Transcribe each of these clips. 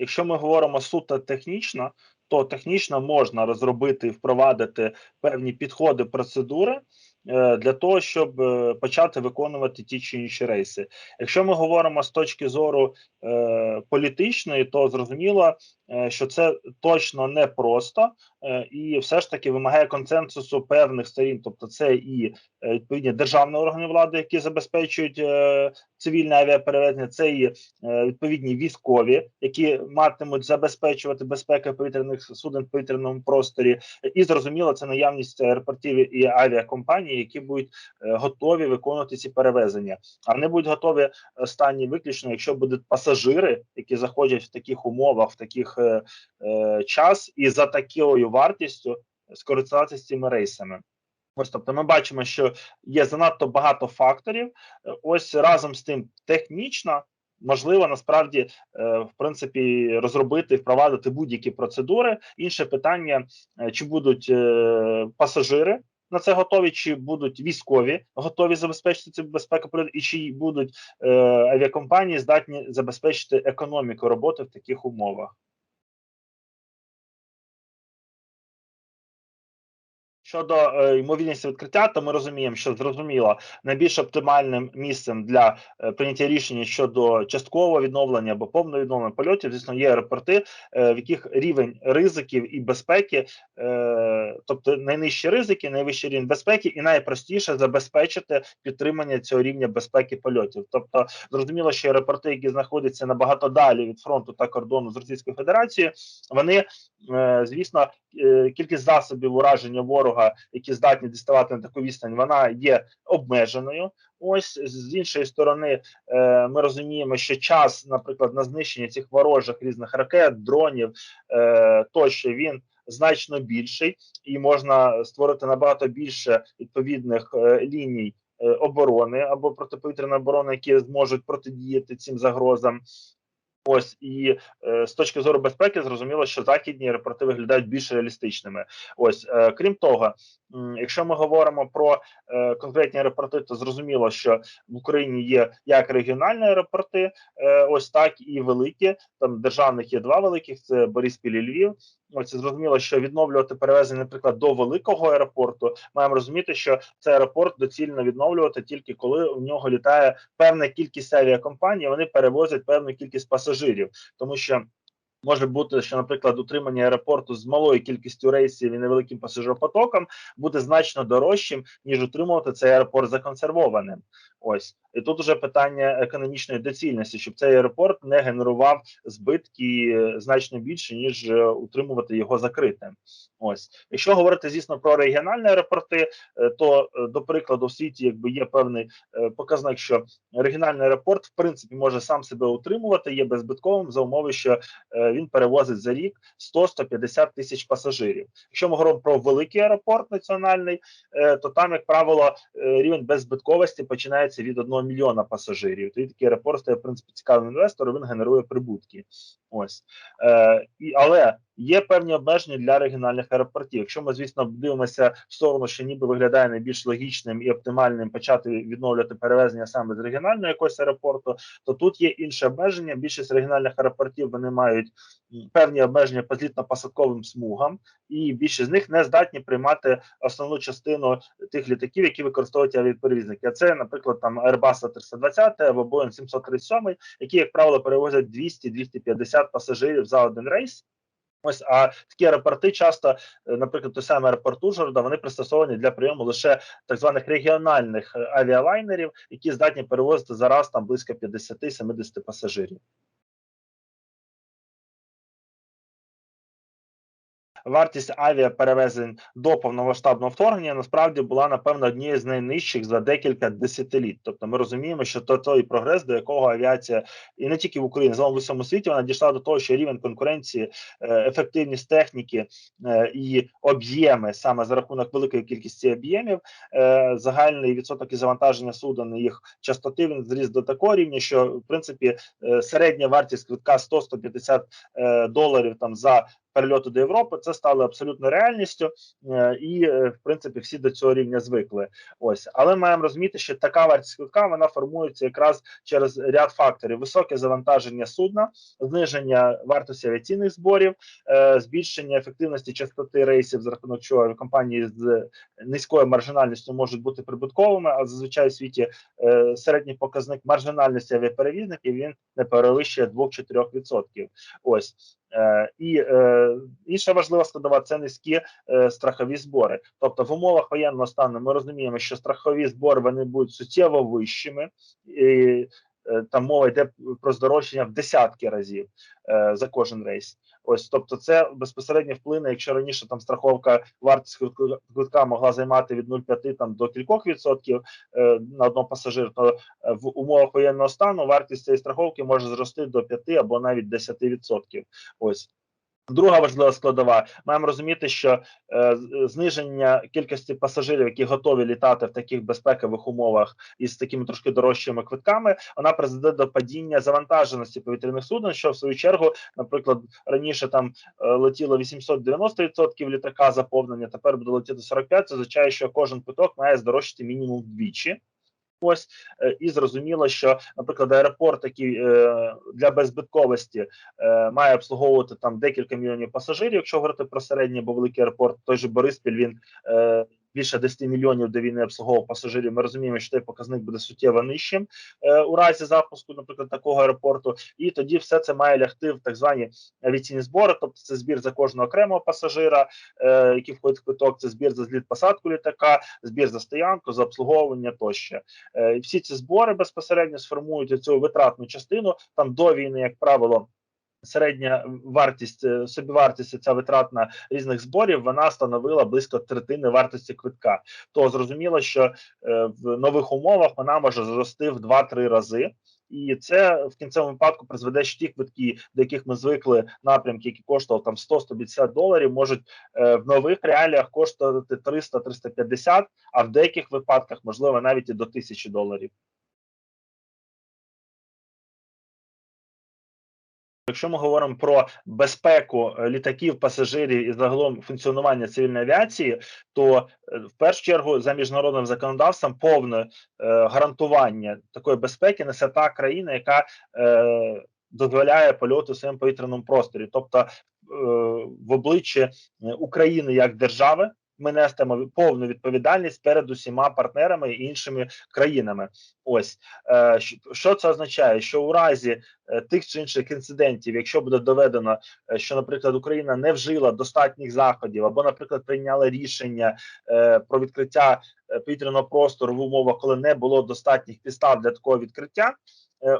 Якщо ми говоримо суто технічно, то технічно можна розробити і впровадити певні підходи, процедури для того, щоб е, почати виконувати ті чи інші рейси. Якщо ми говоримо з точки зору е, політичної, то зрозуміло, е, що це точно не просто е, і все ж таки вимагає консенсусу певних сторін, тобто це і е, відповідні державні органи влади, які забезпечують е, цивільне авіаперевезення, це і е, відповідні військові, які матимуть забезпечувати безпеку повітряних суден в повітряному просторі, і зрозуміло, це наявність аеропортів і авіакомпаній, які будуть е, готові виконувати ці перевезення. А вони будуть готові стані виключно, якщо будуть пасажири, які заходять в таких умовах, в таких е, е, час, і за такою вартістю скористатися цими рейсами. Ось, тобто, ми бачимо, що є занадто багато факторів. Е, Ось разом з тим, технічно можливо насправді е, в принципі розробити впровадити будь-які процедури. Інше питання: е, чи будуть е, пасажири на це готові, чи будуть військові готові забезпечити цю безпеку і чи будуть е, авіакомпанії здатні забезпечити економіку роботи в таких умовах. Щодо е, ймовірності відкриття, то ми розуміємо, що зрозуміло найбільш оптимальним місцем для е, прийняття рішення щодо часткового відновлення або повного відновлення польотів, звісно, є аеропорти, е, в яких рівень ризиків і безпеки, е, тобто найнижчі ризики, найвищий рівень безпеки, і найпростіше забезпечити підтримання цього рівня безпеки польотів. Тобто, зрозуміло, що аеропорти, які знаходяться набагато далі від фронту та кордону з Російською Федерацією, вони звісно, е, кількість засобів ураження ворога, які здатні діставати на таку відстань, вона є обмеженою. Ось з іншої сторони, е, ми розуміємо, що час, наприклад, на знищення цих ворожих різних ракет, дронів е, тощо він значно більший, і можна створити набагато більше відповідних е, ліній. е, Оборони або протиповітряної оборони, які зможуть протидіяти цим загрозам, Ось і е, з точки зору безпеки, зрозуміло, що західні аеропорти виглядають більш реалістичними. Ось е, крім того, м, якщо ми говоримо про е, конкретні аеропорти, то зрозуміло, що в Україні є як регіональні аеропорти, е, ось так і великі. Там державних є два великих: це Бориспіль і Львів. Ось зрозуміло, що відновлювати перевезення, наприклад, до великого аеропорту, маємо розуміти, що цей аеропорт доцільно відновлювати тільки коли у нього літає певна кількість авіакомпаній, вони перевозять певну кількість пасажирів, тому що. Може бути, що, наприклад, утримання аеропорту з малою кількістю рейсів і невеликим пасажиропотоком буде значно дорожчим, ніж утримувати цей аеропорт законсервованим. Ось і тут уже питання економічної доцільності, щоб цей аеропорт не генерував збитки е, значно більше, ніж е, утримувати його закритим. Ось, якщо говорити, звісно, про регіональні аеропорти, е, то до прикладу, в світі якби є певний показник, що регіональний аеропорт в принципі може сам себе утримувати, є беззбитковим за умови, що він перевозить за рік 100-150 тисяч пасажирів. Якщо ми говоримо про великий аеропорт національний, то там, як правило, рівень беззбитковості починається від 1 мільйона пасажирів. Тоді такий аеропорт стає в принципі цікавим інвестором. Він генерує прибутки. Ось е, і але є певні обмеження для регіональних аеропортів. Якщо ми, звісно, дивимося в сторону, що ніби виглядає найбільш логічним і оптимальним почати відновлювати перевезення саме з регіонального якогось аеропорту, то тут є інше обмеження. Більшість регіональних аеропортів вони мають певні обмеження по злітно-посадковим смугам, і більшість з них не здатні приймати основну частину тих літаків, які використовують авіаперевізники. А це, наприклад, там Airbus 320 або Boeing 737, які, як правило, перевозять 200-250 пасажирів за один рейс. Ось, а такі аеропорти часто, е, наприклад, той самий аеропорт Ужгорода, вони пристосовані для прийому лише так званих регіональних авіалайнерів, які здатні перевозити зараз там близько 50-70 пасажирів. Вартість авіаперевезень до повномасштабного вторгнення насправді була напевно однією з найнижчих за декілька десятиліть. Тобто, ми розуміємо, що то той прогрес, до якого авіація і не тільки в Україні, загалом в усьому світі, вона дійшла до того, що рівень конкуренції, е, ефективність техніки е, і об'єми саме за рахунок великої кількості об'ємів, е, загальний відсоток і завантаження суден, їх частоти він зріс до такого рівня, що в принципі середня вартість квитка 100-150 е, доларів там за перельоту до Європи. Це стало абсолютно реальністю, е, і е, в принципі всі до цього рівня звикли. Ось, але маємо розуміти, що така вартість квитка вона формується якраз через ряд факторів: високе завантаження судна, зниження вартості авіаційних зборів, е, збільшення ефективності частоти рейсів, за рахунок чого компанії з низькою маржинальністю можуть бути прибутковими, а зазвичай у світі середній показник маржинальності авіаперевізників він не перевищує 2-4%. Ось і е, інша важлива складова це низькі е, страхові збори. Тобто, в умовах воєнного стану ми розуміємо, що страхові збори вони будуть суттєво вищими. Е, там мова йде про здорожчання в десятки разів е, за кожен рейс. Ось, тобто, це безпосередньо вплине, якщо раніше там страховка вартість квитка- квитка могла займати від 0,5 там до кількох відсотків е, на одного пасажира, то е, в умовах воєнного стану вартість цієї страховки може зрости до 5 або навіть 10 відсотків. Ось. Друга важлива складова. Маємо розуміти, що е, зниження кількості пасажирів, які готові літати в таких безпекових умовах із такими трошки дорожчими квитками, вона призведе до падіння завантаженості повітряних суден, що в свою чергу, наприклад, раніше там е, летіло 890% літака заповнення, тепер буде летіти 45%. Це означає, що кожен квиток має здорожчати мінімум вдвічі. Ось е, і зрозуміло, що, наприклад, аеропорт, який е, для беззбитковості е, має обслуговувати там декілька мільйонів пасажирів. Якщо говорити про середній або великий аеропорт, той же Бориспіль він більше 10 мільйонів до війни обслуговував пасажирів. Ми розуміємо, що той показник буде суттєво нижчим е, у разі запуску, наприклад, такого аеропорту, і тоді все це має лягти в так звані авіаційні збори, тобто це збір за кожного окремого пасажира, е, який входить в квиток, це збір за зліт посадку літака, збір за стоянку, за обслуговування тощо. Е, всі ці збори безпосередньо сформують цю витратну частину. Там до війни, як правило, середня вартість е, собівартість ця витратна різних зборів вона становила близько третини вартості квитка. То зрозуміло, що е, в нових умовах вона може зрости в 2-3 рази. І це в кінцевому випадку призведе, що ті квитки, до яких ми звикли напрямки, які коштували там 100-150 доларів, можуть е, в нових реаліях коштувати 300-350, а в деяких випадках можливо навіть і до 1000 доларів. Якщо ми говоримо про безпеку е, літаків, пасажирів і загалом функціонування цивільної авіації, то е, в першу чергу за міжнародним законодавством повне е, гарантування такої безпеки несе та країна, яка дозволяє польоти у своєму повітряному просторі, тобто в обличчі України як держави. Ми нестимо повну відповідальність перед усіма партнерами і іншими країнами. Ось е, що це означає? Що у разі е, тих чи інших інцидентів, якщо буде доведено, е, що, наприклад, Україна не вжила достатніх заходів, або, наприклад, прийняла рішення про відкриття повітряного простору в умовах, коли не було достатніх підстав для такого відкриття,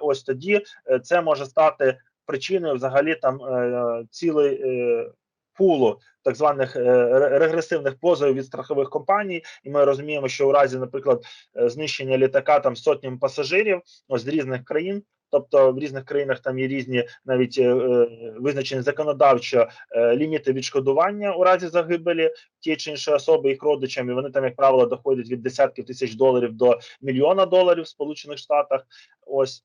ось тоді це може стати причиною взагалі там е, цілий е, пулу так званих е, ре- регресивних позовів від страхових компаній, і ми розуміємо, що у разі, наприклад, е, знищення літака там сотнями пасажирів ось з різних країн. Тобто в різних країнах там є різні навіть е, е, визначені законодавчо е, ліміти відшкодування у разі загибелі тієї чи іншої особи їх родичам, і вони там, як правило, доходять від десятків тисяч доларів до мільйона доларів в Сполучених Штатах. Ось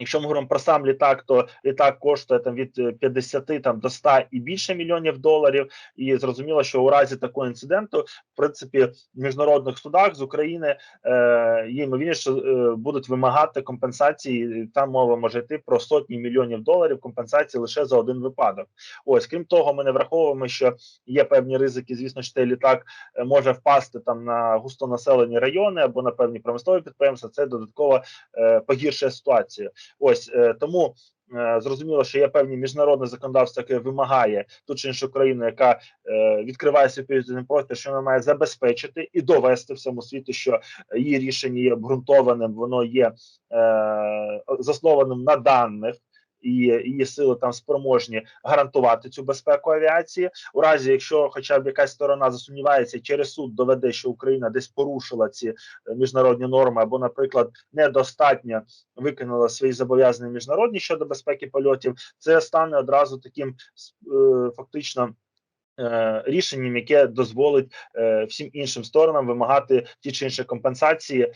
Якщо ми говоримо про сам літак, то літак коштує там від е, 50 там до 100 і більше мільйонів доларів. І зрозуміло, що у разі такого інциденту, в принципі, в міжнародних судах з України е, є ймовірність, що е, будуть вимагати компенсації. Там мова може йти про сотні мільйонів доларів компенсації лише за один випадок. Ось крім того, ми не враховуємо, що є певні ризики. Звісно, що цей літак е, може впасти там на густонаселені райони або на певні промислові підприємства. Це додатково е, погіршує ситуацію. Ось е, тому. е, Зрозуміло, що є певні міжнародне законодавство, яке вимагає ту чи іншу країну, яка е, відкриває свій повітряний простір, що вона має забезпечити і довести всьому світу, що її рішення є обґрунтованим, воно є е, заснованим на даних. І її сили там спроможні гарантувати цю безпеку авіації. У разі, якщо хоча б якась сторона засумнівається через суд доведе, що Україна десь порушила ці е, міжнародні норми, або, наприклад, недостатньо виконала свої зобов'язання міжнародні щодо безпеки польотів, це стане одразу таким е, фактично. Е, Рішенням, яке дозволить е, всім іншим сторонам вимагати ті чи інші компенсації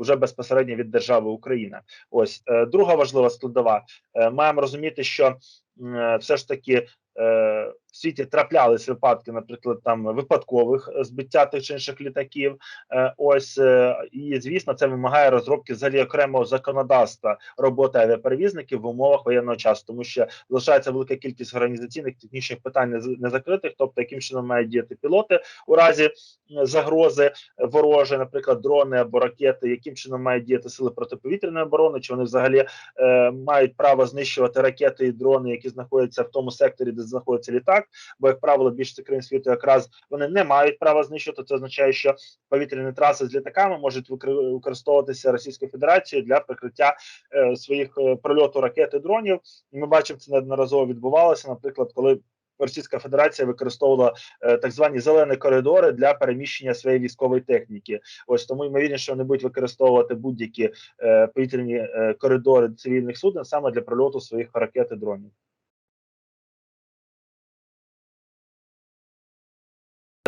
вже уже безпосередньо від держави Україна. Ось е, друга важлива складова. Е, маємо розуміти, що е, все ж таки е, в світі траплялись випадки, наприклад, там випадкових збиття тих чи інших літаків. Е, Ось е, і звісно, це вимагає розробки взагалі окремого законодавства роботи авіаперевізників в умовах воєнного часу, тому що залишається велика кількість організаційних технічних питань не закритих, тобто яким чином мають діяти пілоти у разі загрози ворожої, наприклад, дрони або ракети, яким чином мають діяти сили протиповітряної оборони, чи вони взагалі е, мають право знищувати ракети і дрони, які знаходяться в тому секторі, де знаходиться літак. Бо, як правило, більшість країн світу якраз вони не мають права знищувати. Це означає, що повітряні траси з літаками можуть використовуватися Російською Федерацією для прикриття е, своїх е, прольоту ракет і дронів. І ми бачимо, це неодноразово відбувалося. Наприклад, коли Російська Федерація використовувала е, так звані зелені коридори для переміщення своєї військової техніки. Ось тому ймовірно, що вони будуть використовувати будь-які е, повітряні е, коридори цивільних суден саме для прольоту своїх ракет і дронів.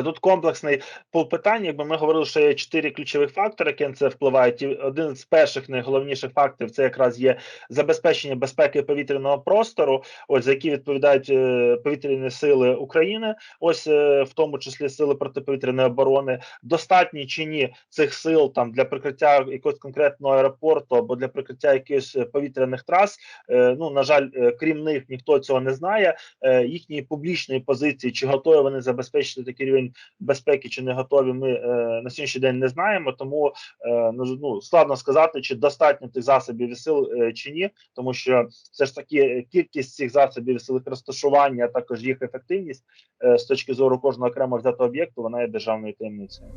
Тут комплексний пул питань. Якби ми говорили, що є чотири ключових фактори, які на це впливають. І один з перших найголовніших факторів це якраз є забезпечення безпеки повітряного простору, ось за які відповідають е, повітряні сили України, ось е, в тому числі сили протиповітряної оборони. Достатні чи ні цих сил там для прикриття якогось конкретного аеропорту або для прикриття якихось е, повітряних трас. Е, ну на жаль, е, крім них ніхто цього не знає. Е, їхньої публічної позиції, чи готові вони забезпечити такий рівень безпеки, чи не готові, ми е, на сьогоднішній день не знаємо. Тому е, ну, ну, складно сказати, чи достатньо тих засобів і сил е, чи ні, тому що все ж таки е, кількість цих засобів і сил розташування, а також їх ефективність е, з точки зору кожного окремо взятого об'єкту, вона є державною таємницею.